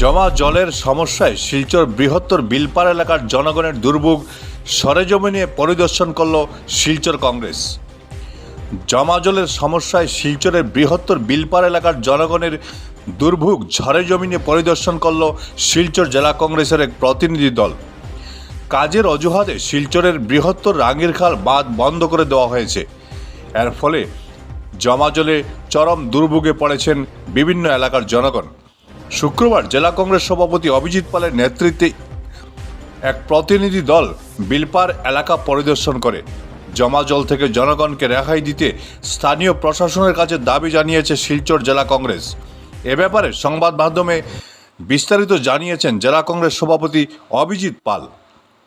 জমা জলের সমস্যায় শিলচর বৃহত্তর বিলপার এলাকার জনগণের দুর্ভোগ সরেজমিনে পরিদর্শন করল শিলচর কংগ্রেস। জমা জলের সমস্যায় শিলচরের বৃহত্তর বিলপার এলাকার জনগণের দুর্ভোগ ঝড়ে জমিনে পরিদর্শন করল শিলচর জেলা কংগ্রেসের এক প্রতিনিধি দল। কাজের অজুহাতে শিলচরের বৃহত্তর রাঙ্গিরখাল বাঁধ বন্ধ করে দেওয়া হয়েছে। এর ফলে জমা জলে চরম দুর্ভোগে পড়েছেন বিভিন্ন এলাকার জনগণ। শুক্রবার জেলা কংগ্রেস সভাপতি অভিজিৎ পালের নেতৃত্বে এক প্রতিনিধি দল বিলপার এলাকা পরিদর্শন করে। জমা জল থেকে জনগণকে রেহাই দিতে স্থানীয় প্রশাসনের কাছে দাবি জানিয়েছে শিলচর জেলা কংগ্রেস। এ ব্যাপারে সংবাদ মাধ্যমে বিস্তারিত জানিয়েছেন জেলা কংগ্রেস সভাপতি Abhijit Pal.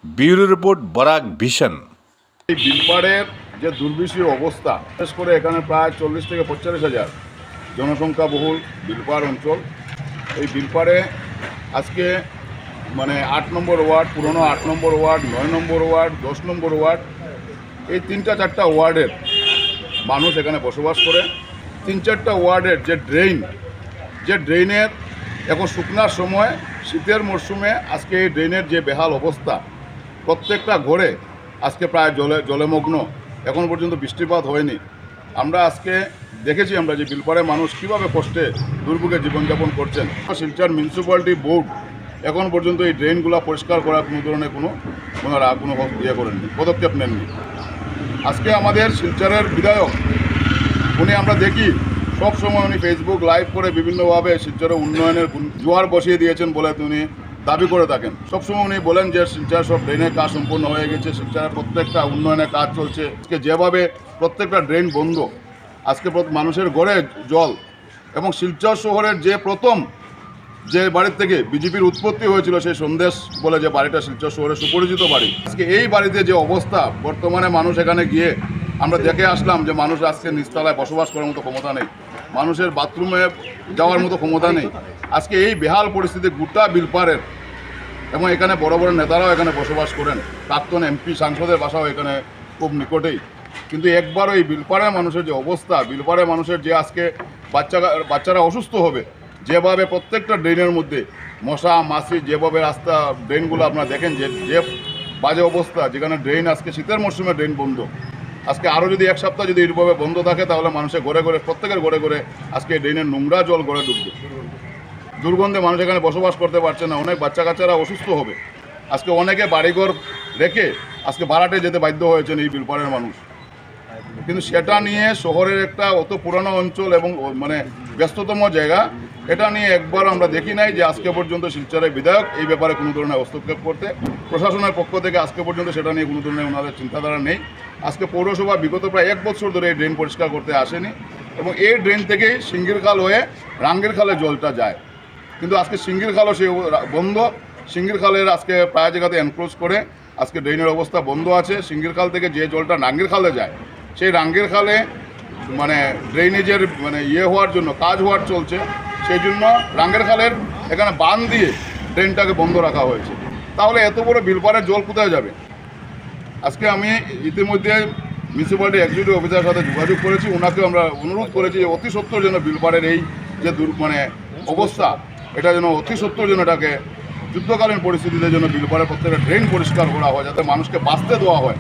Bureau report, Barak vision. এই বিলপাড়ের যে দুর্বিষীয় অবস্থা, বিশেষ করে এখানে প্রায় চল্লিশ থেকে পঁয়তাল্লিশ হাজার জনসংখ্যা বহুল বিলপাড় অঞ্চল এই বিলপাড়ে আজকে মানে আট নম্বর ওয়ার্ড, পুরনো আট নম্বর ওয়ার্ড, নয় নম্বর ওয়ার্ড, দশ নম্বর ওয়ার্ড, এই তিনটা চারটা ওয়ার্ডের মানুষ এখানে বসবাস করে। তিন চারটা ওয়ার্ডের যে ড্রেন যে ড্রেনের এখন শুকনার সময়, শীতের মরশুমে আজকে এই ড্রেনের যে বেহাল অবস্থা, প্রত্যেকটা ঘরে আজকে প্রায় জলে, জলেমগ্ন। এখন পর্যন্ত বৃষ্টিপাত হয়নি। আমরা আজকে দেখেছি আমরা যে বিলপাড়ে মানুষ কীভাবে কষ্টে দুর্ভোগে জীবনযাপন করছেন। শিলচর মিউনিসিপ্যালিটি বোর্ড এখন পর্যন্ত এই ড্রেনগুলো পরিষ্কার করার কোনো ধরনের কোনো ওনারা কোনো ইয়ে করেননি, পদক্ষেপ নেননি। আজকে আমাদের শিলচরের বিধায়ক, উনি আমরা দেখি সব সময় উনি ফেসবুক লাইভ করে বিভিন্নভাবে শিলচরের উন্নয়নের জোয়ার বসিয়ে দিয়েছেন বলে উনি দাবি করে থাকেন। সবসময় উনি বলেন যে শিলচর সব ড্রেনের কাজ সম্পূর্ণ হয়ে গেছে শিলচরের প্রত্যেকটা উন্নয়নের কাজ চলছে। আজকে যেভাবে প্রত্যেকটা ড্রেন বন্ধ, আজকে মানুষের ঘরে জল এবং শিলচর শহরের যে প্রথম যে বাড়ির থেকে বিজেপির উৎপত্তি হয়েছিল, সেই সন্দেশ বলে যে বাড়িটা শিলচর শহরে সুপরিচিত বাড়ি। আজকে এই বাড়িতে যে অবস্থা, বর্তমানে মানুষ এখানে গিয়ে আমরা দেখে আসলাম যে মানুষ আজকে নিচতলায় বসবাস করার মতো ক্ষমতা নেই। মানুষের বাথরুমে যাওয়ার মতো ক্ষমতা নেই। আজকে এই বেহাল পরিস্থিতি গোটা বিলপারের এবং এখানে বড় বড় নেতারাও এখানে বসবাস করেন। প্রাক্তন এমপি, সাংসদের বাসাও এখানে খুব নিকটেই। কিন্তু একবার ওই বিলপাড়ায় মানুষের যে অবস্থা বিলপাড়ায় মানুষের যে আজকে বাচ্চা বাচ্চারা অসুস্থ হবে, যেভাবে প্রত্যেকটা ড্রেনের মধ্যে মশা, মাছি, যেভাবে রাস্তা ড্রেনগুলো আপনারা দেখেন, যে যে বাজে অবস্থা, যেখানে ড্রেন, আজকে শীতের মরশুমে ড্রেন বন্ধ। আজকে আরও যদি এক সপ্তাহ যদি এইভাবে বন্ধ থাকে, তাহলে মানুষের ঘরে ঘরে, প্রত্যেকের ঘরে ঘরে আজকে ড্রেনের নোংরা জল ঘরে ডুববে দুর্গন্ধে মানুষ এখানে বসবাস করতে পারছে না। অনেক বাচ্চা কাচ্চারা অসুস্থ হবে। আজকে অনেকে বাড়িঘর রেখে আজকে বারাটে যেতে বাধ্য হয়েছেন এই বিলপাড়ের মানুষ। কিন্তু সেটা নিয়ে শহরের একটা অত পুরানো অঞ্চল এবং মানে ব্যস্ততম জায়গা, এটা নিয়ে একবার আমরা দেখি নাই যে আজকে পর্যন্ত শিলচরের বিধায়ক এই ব্যাপারে কোনো ধরনের হস্তক্ষেপ করতে, প্রশাসনের পক্ষ থেকে আজকে পর্যন্ত সেটা নিয়ে কোনো ধরনের ওনাদের চিন্তাধারা নেই। আজকে পৌরসভা বিগত প্রায় এক বছর ধরে এই ড্রেন পরিষ্কার করতে আসেনি এবং এই ড্রেন থেকেই সিঙ্গির খাল হয়ে রাঙ্গের খালে জলটা যায়। কিন্তু আজকে সিঙ্গির খালও সে বন্ধ। সিঙ্গির খালের আজকে প্রায় জায়গাতে এনক্লোজ করে। আজকে ড্রেনের অবস্থা বন্ধ আছে। সিঙ্গির খাল থেকে যে জলটা রাঙ্গের খালে যায়, সেই রাঙ্গের খালে মানে ড্রেনেজের মানে ইয়ে হওয়ার জন্য, কাজ হওয়ার চলছে। সেই জন্য রাঙ্গের খালের এখানে বান দিয়ে ড্রেনটাকে বন্ধ রাখা হয়েছে। তাহলে এত বড় বিলপাড়ের জল কোথায় যাবে? আজকে আমি ইতিমধ্যে মিউনিসিপ্যালিটি এক্সিকিউটিভ অফিসারের সাথে যোগাযোগ করেছি। ওনাকে আমরা অনুরোধ করেছি যে অতি সত্তর যেন বিলপাড়ের এই যে মানে অবস্থা এটা যেন অতি সত্য যেন এটাকে যুদ্ধকালীন পরিস্থিতিতে যেন বিলপাড়ের প্রত্যেকটা ড্রেন পরিষ্কার করা হয়, যাতে মানুষকে বাঁচতে দেওয়া হয়।